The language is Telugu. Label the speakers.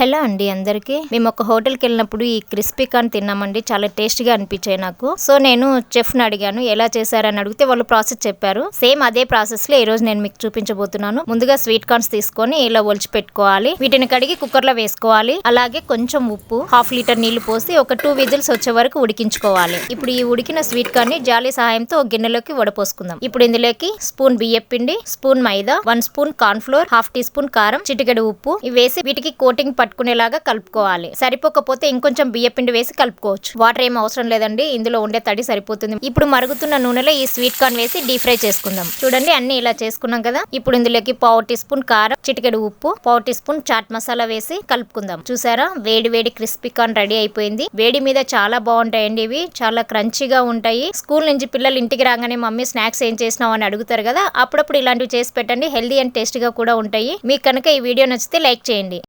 Speaker 1: హలో అండి అందరికి. మేము ఒక హోటల్కి వెళ్ళినప్పుడు ఈ క్రిస్పీ కార్న్ తిన్నామండి. చాలా టేస్ట్గా అనిపించాయి నాకు. సో నేను చెఫ్ని అడిగాను ఎలా చేశారని అడిగితే వాళ్ళు ప్రాసెస్ చెప్పారు. సేమ్ అదే ప్రాసెస్లో ఈ రోజు నేను మీకు చూపించబోతున్నాను. ముందుగా స్వీట్ కార్న్స్ తీసుకొని ఇలా ఒలిచి పెట్టుకోవాలి. వీటిని కడిగి కుక్కర్లో వేసుకోవాలి. అలాగే కొంచెం ఉప్పు హాఫ్ లీటర్ నీళ్ళు పోసి ఒక టూ విజిల్స్ వచ్చే వరకు ఉడికించుకోవాలి. ఇప్పుడు ఈ ఉడికిన స్వీట్ కార్న్ని జాలి సహాయంతో ఒక గిన్నెలోకి వడపోసుకుందాం. ఇప్పుడు ఇందులోకి స్పూన్ బియ్యం పిండి స్పూన్ మైదా one spoon corn flour half teaspoon కారం చిటికెడు ఉప్పు. ఇవి వేసి వీటికి కోటింగ్ పట్టుకునేలాగా కలుపుకోవాలి. సరిపోకపోతే ఇంకొంచెం బియ్య పిండి వేసి కలుపుకోవచ్చు. వాటర్ ఏం అవసరం లేదండి. ఇందులో ఉండే తడి సరిపోతుంది. ఇప్పుడు మరుగుతున్న నూనెలో ఈ స్వీట్ కార్న్ వేసి డీప్ ఫ్రై చేసుకుందాం. చూడండి అన్ని ఇలా చేసుకున్నాం కదా. ఇప్పుడు ఇందులోకి పావు టీ స్పూన్ కారం చిటికెడు ఉప్పు పావు టీ స్పూన్ చాట్ మసాలా వేసి కలుపుకుందాం. చూసారా? వేడి వేడి క్రిస్పీ కార్న్ రెడీ అయిపోయింది. వేడి మీద చాలా బాగుంటాయండి ఇవి. చాలా క్రంచీగా ఉంటాయి. స్కూల్ నుంచి పిల్లలు ఇంటికి రాగానే మమ్మీ స్నాక్స్ ఏం చేసినావు? అని అడుగుతారు కదా. అప్పుడప్పుడు ఇలాంటివి చేసి పెట్టండి. హెల్దీ అండ్ టేస్ట్గా కూడా ఉంటాయి. మీకు కనుక ఈ వీడియో నచ్చితే లైక్ చేయండి.